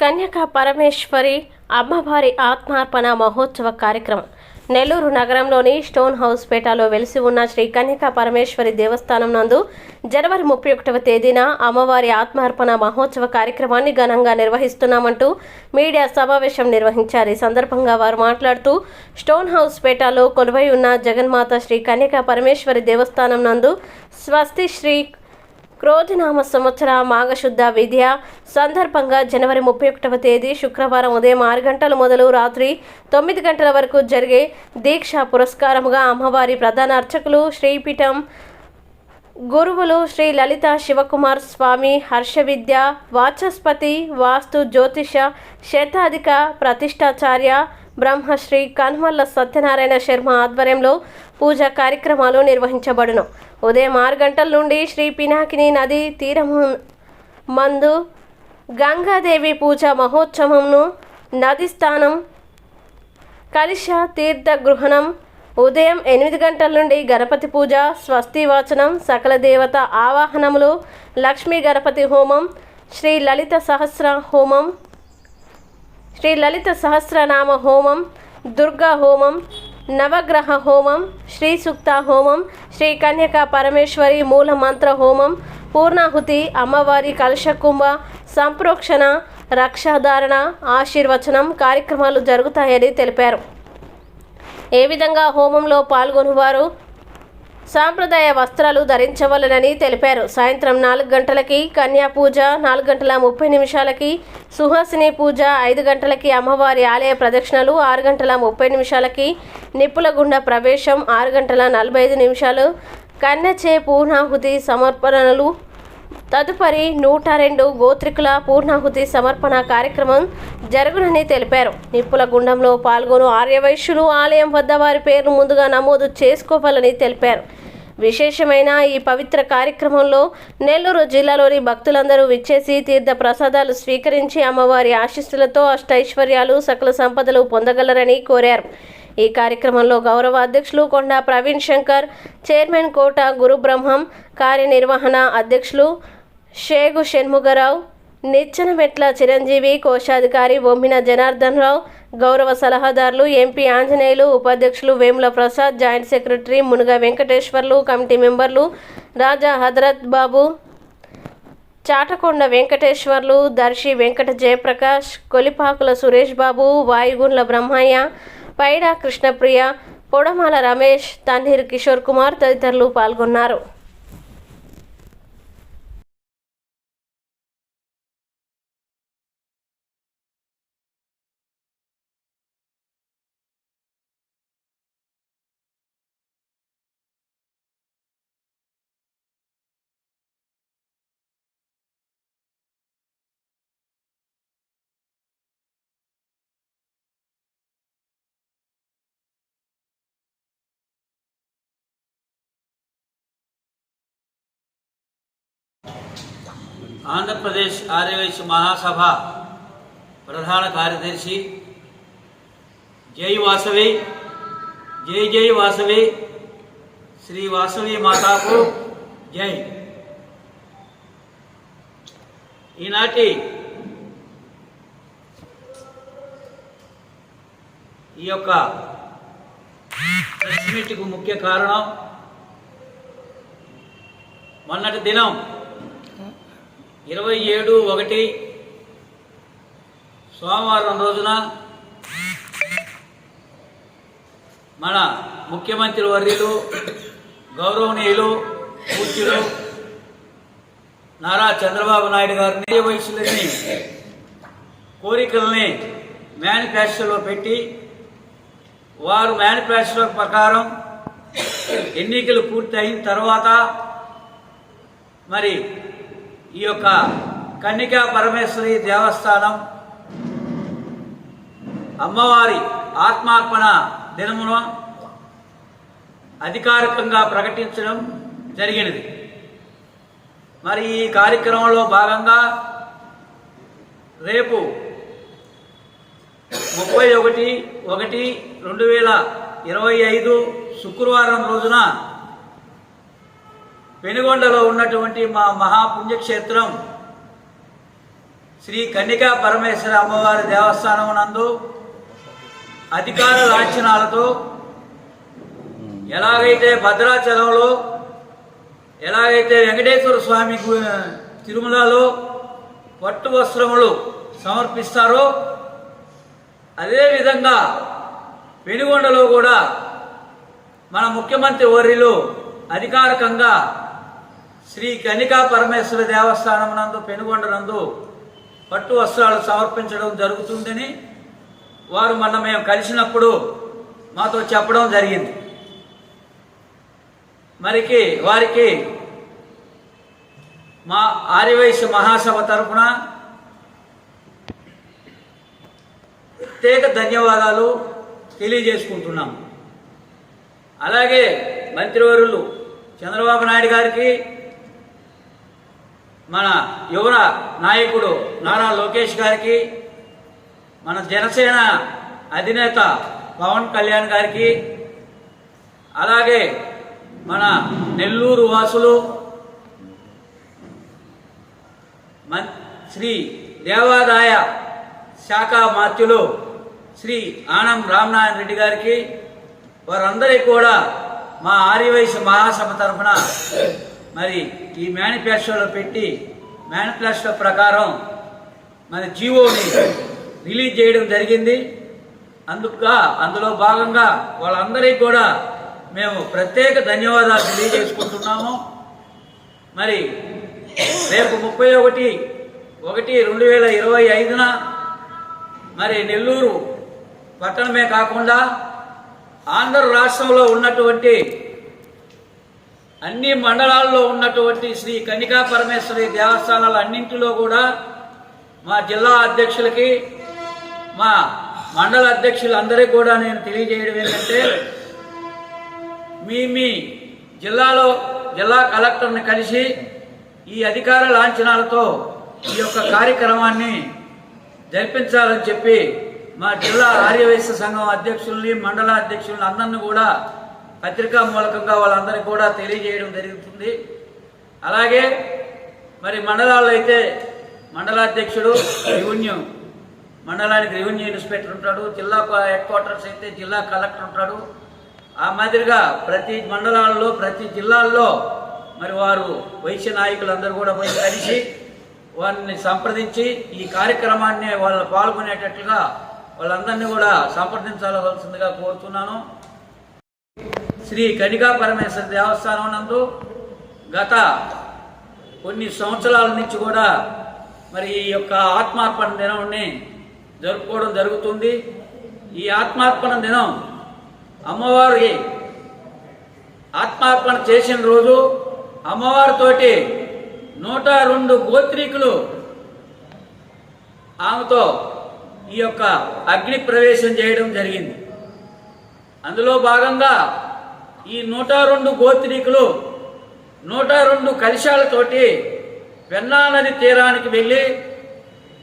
కన్యక పరమేశ్వరి అమ్మవారి ఆత్మార్పణ మహోత్సవ కార్యక్రమం. నెల్లూరు నగరంలోని స్టోన్ హౌస్ పేటలో వెలిసి ఉన్న శ్రీ కన్యక పరమేశ్వరి దేవస్థానం నందు జనవరి ముప్పై ఒకటవ తేదీన అమ్మవారి ఆత్మార్పణ మహోత్సవ కార్యక్రమాన్ని ఘనంగా నిర్వహిస్తున్నామంటూ మీడియా సమావేశం నిర్వహించారు. ఈ సందర్భంగా వారు మాట్లాడుతూ స్టోన్ హౌస్ పేటలో కొలువై ఉన్న జగన్మాత శ్రీ కన్యక పరమేశ్వరి దేవస్థానం నందు స్వస్తి శ్రీ క్రోధనామ సంవత్సర మాఘశుద్ధ విద్య. సందర్భంగా జనవరి ముప్పై ఒకటవ తేదీ శుక్రవారం ఉదయం ఆరు గంటల మొదలు రాత్రి తొమ్మిది గంటల వరకు జరిగే దీక్ష పురస్కారముగా అమ్మవారి ప్రధాన అర్చకులు శ్రీపీఠం గురువులు శ్రీ లలిత శివకుమార్ స్వామి హర్ష విద్య వాచస్పతి వాస్తు జ్యోతిష శతాధిక ప్రతిష్టాచార్య బ్రహ్మశ్రీ కన్మల్ల సత్యనారాయణ శర్మ ఆధ్వర్యంలో పూజా కార్యక్రమాలు నిర్వహించబడును. ఉదయం ఆరు గంటల నుండి శ్రీ పినాకిని నది తీరము మందు గంగాదేవి పూజ మహోత్సవంను నది స్థానం కలిశ తీర్థ గృహణం ఉదయం ఎనిమిది గంటల నుండి గణపతి పూజ స్వస్తి వాచనం సకల దేవత ఆవాహనములు లక్ష్మీ గణపతి హోమం శ్రీ లలిత సహస్ర హోమం శ్రీ లలిత సహస్రనామ హోమం దుర్గా హోమం నవగ్రహ హోమం శ్రీ సుక్త హోమం శ్రీ కన్యక పరమేశ్వరి మూల మంత్ర హోమం పూర్ణాహుతి అమ్మవారి కలశకుంభ సంప్రోక్షణ రక్షాధారణ ఆశీర్వచనం కార్యక్రమాలు జరుగుతాయని తెలిపారు. ఏ విధంగా హోమంలో పాల్గొనేవారు? సాంప్రదాయ వస్త్రాలు ధరించవలనని తెలిపారు. సాయంత్రం నాలుగు గంటలకి కన్యా పూజ నాలుగు గంటల ముప్పై నిమిషాలకి సుహాసిని పూజ ఐదు గంటలకి అమ్మవారి ఆలయ ప్రదక్షిణలు ఆరు గంటల ముప్పై నిమిషాలకి నిప్పుల గుండ ప్రవేశం ఆరు గంటల నలభై ఐదు నిమిషాలు కన్యచే పూర్ణాహుతి సమర్పణలు. తదుపరి నూట రెండు గోత్రికుల పూర్ణాహుతి సమర్పణ కార్యక్రమం జరుగునని తెలిపారు. నిప్పుల గుండంలో పాల్గొను ఆర్యవైశ్యులు ఆలయం వద్ద వారి పేర్లు ముందుగా నమోదు చేసుకోవాలని తెలిపారు. విశేషమైన ఈ పవిత్ర కార్యక్రమంలో నెల్లూరు జిల్లాలోని భక్తులందరూ విచ్చేసి తీర్థ ప్రసాదాలు స్వీకరించి అమ్మవారి ఆశీస్సులతో అష్టైశ్వర్యాలు సకల సంపదలు పొందగలరని కోరారు. ఈ కార్యక్రమంలో గౌరవ అధ్యక్షులు కొండా ప్రవీణ్ శంకర్ చైర్మన్ కోట గురుబ్రహ్మం కార్యనిర్వహణ అధ్యక్షులు షేగు షణ్ముగరావు నిచ్చెనమెట్ల చిరంజీవి కోశాధికారి బొమ్మిన జనార్దన్ రావు గౌరవ సలహాదారులు ఎంపీ ఆంజనేయులు ఉపాధ్యక్షులు Vemula Prasad joint secretary Munuga Venkateswarlu committee మెంబర్లు రాజా హజరత్ బాబు చాటకొండ వెంకటేశ్వర్లు దర్శి వెంకట జయప్రకాష్ కొలిపాకుల సురేష్ బాబు వాయుగుండ్ల బ్రహ్మయ్య పైడా కృష్ణప్రియ పొడమాల రమేష్ తన్హీర్ కిషోర్ కుమార్ తదితరులు పాల్గొన్నారు. ఆంధ్రప్రదేశ్ ఆర్యవైశ్య మహాసభ ప్రధాన కార్యదర్శి జై వాసవి జై జై వాసవి శ్రీ వాసవి మాతాకు జై. ఈనాటి ఈ యొక్క ప్రెస్ ముఖ్య కారణం మొన్నటి దినం ఇరవై ఏడు ఒకటి సోమవారం రోజున మన ముఖ్యమంత్రి వర్యులు గౌరవనీయులు పూజ్యులు నారా చంద్రబాబు నాయుడు గారిని వయసులని కోరికల్ని మేనిఫెస్టోలో పెట్టి వారు మేనిఫెస్టో ప్రకారం ఎన్నికలు పూర్తి అయిన తర్వాత మరి ఈ యొక్క కన్నికా పరమేశ్వరి దేవస్థానం అమ్మవారి ఆత్మార్పణ దినమును అధికారికంగా ప్రకటించడం జరిగినది. మరి ఈ కార్యక్రమంలో భాగంగా రేపు ముప్పై ఒకటి ఒకటి రెండు వేల ఇరవై ఐదు శుక్రవారం రోజున పెనుగొండలో ఉన్నటువంటి మా మహాపుణ్యక్షేత్రం శ్రీ కన్నికా పరమేశ్వర అమ్మవారి దేవస్థానం నందు అధికార లాంఛనాలతో ఎలాగైతే భద్రాచలంలో ఎలాగైతే వెంకటేశ్వర స్వామి తిరుమలలో పట్టు వస్త్రములు సమర్పిస్తారో అదేవిధంగా పెనుగొండలో కూడా మన ముఖ్యమంత్రి వర్యులు అధికారికంగా శ్రీ కనికా పరమేశ్వర దేవస్థానం నందు పెనుగొండ నందు పట్టు వస్త్రాలు సమర్పించడం జరుగుతుందని వారు మొన్న మేము కలిసినప్పుడు మాతో చెప్పడం జరిగింది. మరికి వారికి మా ఆర్యవైశ్య మహాసభ తరఫున ప్రత్యేక ధన్యవాదాలు తెలియజేసుకుంటున్నాం అలాగే మంత్రివర్యులు చంద్రబాబు నాయుడు గారికి మన యువన నాయకుడు నారా లోకేష్ గారికి మన జనసేన అధినేత పవన్ కళ్యాణ్ గారికి అలాగే మన నెల్లూరు వాసులు శ్రీ దేవాదాయ శాఖ మాత్యులు శ్రీ ఆనం రామనారాయణ రెడ్డి గారికి వారందరికీ కూడా మా ఆర్యవైశ్య మహాసభ తరఫున మరి ఈ మేనిఫెస్టోలో పెట్టి మేనిఫెస్టో ప్రకారం మన జీవోని రిలీజ్ చేయడం జరిగింది. అందుకుగా అందులో భాగంగా వాళ్ళందరికీ కూడా మేము ప్రత్యేక ధన్యవాదాలు తెలియజేసుకుంటున్నాము. మరి రేపు ముప్పై ఒకటి ఒకటి రెండు వేల ఇరవై ఐదున మరి నెల్లూరు పట్టణమే కాకుండా ఆంధ్ర రాష్ట్రంలో ఉన్నటువంటి అన్ని మండలాల్లో ఉన్నటువంటి శ్రీ కనికా పరమేశ్వరి దేవస్థానాలు అన్నింటిలో కూడా మా జిల్లా అధ్యక్షులకి మా మండల అధ్యక్షులందరికీ కూడా నేను తెలియజేయడం ఏంటంటే మీ మీ జిల్లాలో జిల్లా కలెక్టర్ని కలిసి ఈ అధికార లాంఛనాలతో ఈ యొక్క కార్యక్రమాన్ని జరిపించాలని చెప్పి మా జిల్లా ఆర్యవైశ్య సంఘం అధ్యక్షుల్ని మండల అధ్యక్షుల్ని అందరిని కూడా పత్రికా మూలకంగా వాళ్ళందరికీ కూడా తెలియజేయడం జరుగుతుంది. అలాగే మరి మండలాల్లో అయితే మండలాధ్యక్షుడు రెవెన్యూ మండలానికి రెవెన్యూ ఇన్స్పెక్టర్ ఉంటాడు జిల్లా హెడ్ క్వార్టర్స్ అయితే జిల్లా కలెక్టర్ ఉంటాడు. ఆ మాదిరిగా ప్రతి మండలాల్లో ప్రతి జిల్లాల్లో మరి వారు వైశ్య నాయకులందరూ కూడా పోయి కలిసి వారిని సంప్రదించి ఈ కార్యక్రమాన్ని వాళ్ళు పాల్గొనేటట్లుగా వాళ్ళందరినీ కూడా సంప్రదించాల్సిందిగా కోరుతున్నాను. శ్రీ కనికా పరమేశ్వర దేవస్థానం నందు గత కొన్ని సంవత్సరాల నుంచి కూడా మరి ఈ యొక్క ఆత్మార్పణ దినాన్ని జరుపుకోవడం జరుగుతుంది. ఈ ఆత్మార్పణ దినం అమ్మవారి ఆత్మార్పణ చేసిన రోజు అమ్మవారితోటి నూట రెండు గోత్రీకులు ఆమెతో ఈ యొక్క అగ్ని ప్రవేశం చేయడం జరిగింది. అందులో భాగంగా ఈ నూట రెండు గోత్రీకులు నూట రెండు కలశాలతోటి పెన్నా నది తీరానికి వెళ్ళి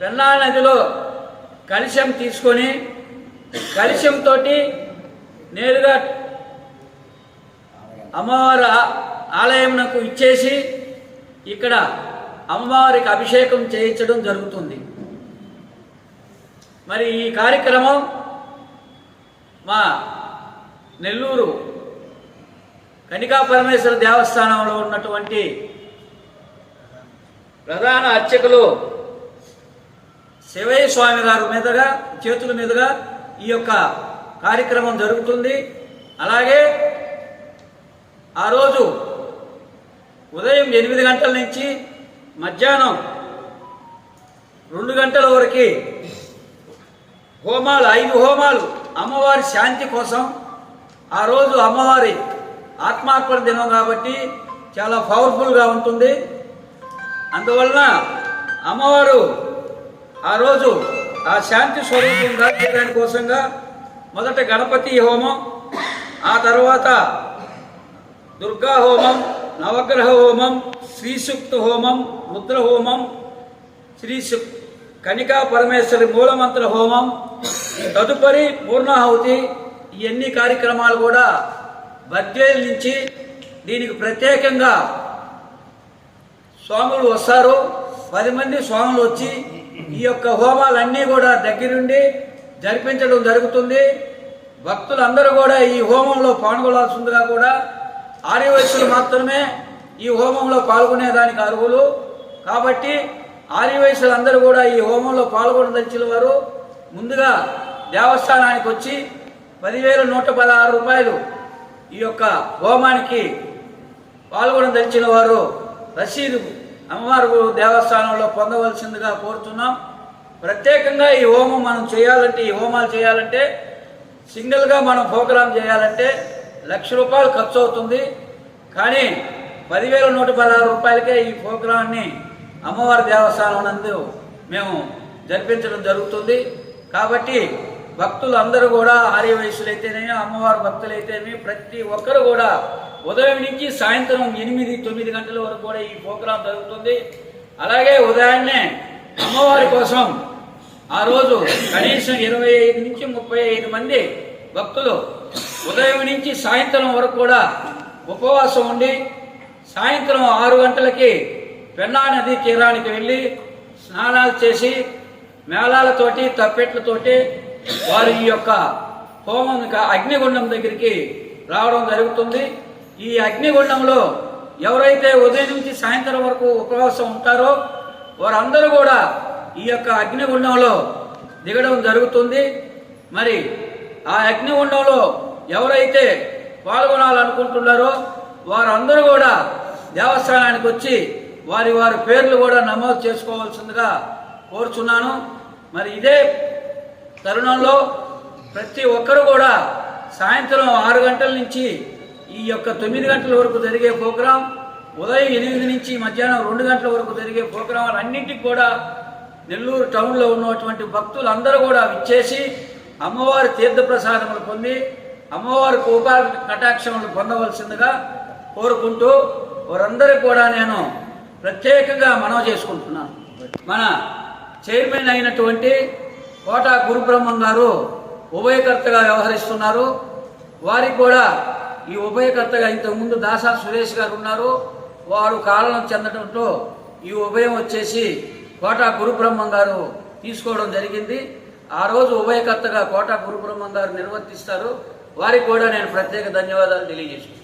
పెన్నా నదిలో కలిశం తీసుకొని కలిశంతో నేరుగా అమ్మవారి ఆలయంకు ఆలయంనకు ఇచ్చేసి ఇక్కడ అమ్మవారికి అభిషేకం చేయించడం జరుగుతుంది. మరి ఈ కార్యక్రమం మా నెల్లూరు కనికా పరమేశ్వర దేవస్థానంలో ఉన్నటువంటి ప్రధాన అర్చకులు శివయ్య స్వామి గారి మీదుగా చేతుల మీదుగా ఈ యొక్క కార్యక్రమం జరుగుతుంది. అలాగే ఆ రోజు ఉదయం ఎనిమిది గంటల నుంచి మధ్యాహ్నం రెండు గంటల వరకు హోమాలు ఐదు హోమాలు అమ్మవారి శాంతి కోసం ఆ రోజు అమ్మవారి ఆత్మార్పణ దినం కాబట్టి చాలా పవర్ఫుల్గా ఉంటుంది. అందువలన అమ్మవారు ఆ రోజు ఆ శాంతి స్వరూపంగా చేయడానికి కోసంగా మొదట గణపతి హోమం ఆ తర్వాత దుర్గా హోమం నవగ్రహ హోమం శ్రీసూక్త హోమం రుద్ర హోమం శ్రీ కనికా పరమేశ్వరి మూలమంత్ర హోమం తదుపరి పూర్ణాహుతి ఇవన్నీ కార్యక్రమాలు కూడా బర్జేల్ నుంచి దీనికి ప్రత్యేకంగా స్వాములు వస్తారు. పది మంది స్వాములు వచ్చి ఈ యొక్క హోమాలన్నీ కూడా దగ్గరుండి జరిపించడం జరుగుతుంది. భక్తులందరూ కూడా ఈ హోమంలో పాల్గొనాల్సిందిగా కూడా ఆర్యవైశ్యులు మాత్రమే ఈ హోమంలో పాల్గొనేదానికి అర్హులు. కాబట్టి ఆర్యవైశ్యులందరూ కూడా ఈ హోమంలో పాల్గొనదలిచిన వారు ముందుగా దేవస్థానానికి వచ్చి పదివేల నూట పదహారు రూపాయలు ఈ యొక్క హోమానికి పాల్గొనదలిచిన వారు రసీదు అమ్మవారు దేవస్థానంలో పొందవలసిందిగా కోరుతున్నాం. ప్రత్యేకంగా ఈ హోమం మనం చేయాలంటే ఈ హోమాలు చేయాలంటే సింగిల్గా మనం ప్రోగ్రామ్ చేయాలంటే లక్ష రూపాయలు ఖర్చు అవుతుంది. కానీ పదివేల నూట పదహారు రూపాయలకే ఈ ప్రోగ్రాన్ని అమ్మవారి దేవస్థానం నందు మేము జరిపించడం జరుగుతుంది. కాబట్టి భక్తులు అందరూ కూడా ఆర్య వయసులైతేనేమి అమ్మవారి భక్తులైతేనేమి ప్రతి ఒక్కరు కూడా ఉదయం నుంచి సాయంత్రం ఎనిమిది తొమ్మిది గంటల వరకు కూడా ఈ ప్రోగ్రాం జరుగుతుంది. అలాగే ఉదయాన్నే అమ్మవారి కోసం ఆ రోజు కనీసం ఇరవై ఐదు నుంచి ముప్పై ఐదు మంది భక్తులు ఉదయం నుంచి సాయంత్రం వరకు కూడా ఉపవాసం ఉండి సాయంత్రం ఆరు గంటలకి పెన్నా నది తీరానికి వెళ్ళి స్నానాలు చేసి మేళాలతోటి తప్పెట్లతోటి వారు ఈ యొక్క హోమం అగ్నిగుండం దగ్గరికి రావడం జరుగుతుంది. ఈ అగ్నిగుండంలో ఎవరైతే ఉదయం నుంచి సాయంత్రం వరకు ఉపవాసం ఉంటారో వారందరూ కూడా ఈ యొక్క అగ్నిగుండంలో దిగడం జరుగుతుంది. మరి ఆ అగ్నిగుండంలో ఎవరైతే పాల్గొనాలనుకుంటున్నారో వారందరూ కూడా దేవస్థానానికి వచ్చి వారి వారి పేర్లు కూడా నమోదు చేసుకోవాల్సిందిగా కోరుచున్నాను. మరి ఇదే తరుణంలో ప్రతి ఒక్కరు కూడా సాయంత్రం ఆరు గంటల నుంచి ఈ యొక్క తొమ్మిది గంటల వరకు జరిగే ప్రోగ్రాం ఉదయం ఎనిమిది నుంచి మధ్యాహ్నం రెండు గంటల వరకు జరిగే ప్రోగ్రాంలన్నింటికి కూడా నెల్లూరు టౌన్లో ఉన్నటువంటి భక్తులందరూ కూడా విచ్చేసి అమ్మవారి తీర్థప్రసాదములు పొంది అమ్మవారి కృపా కటాక్షములు పొందవలసిందిగా కోరుకుంటూ వారందరూ కూడా నేను ప్రత్యేకంగా మనవి చేసుకుంటున్నాను. మన చైర్మన్ అయినటువంటి కోటా గురుబ్రహ్మం గారు ఉభయకర్తగా వ్యవహరిస్తున్నారు. వారికి కూడా ఈ ఉభయకర్తగా ఇంతకుముందు దాసా సురేష్ గారు ఉన్నారు. వారు కాలం చెందడంతో ఈ ఉభయం వచ్చేసి కోటా గురుబ్రహ్మం గారు తీసుకోవడం జరిగింది. ఆ రోజు ఉభయకర్తగా కోటా గురుబ్రహ్మం గారు నిర్వర్తిస్తారు. వారికి కూడా నేను ప్రత్యేక ధన్యవాదాలు తెలియజేసుకుంటాను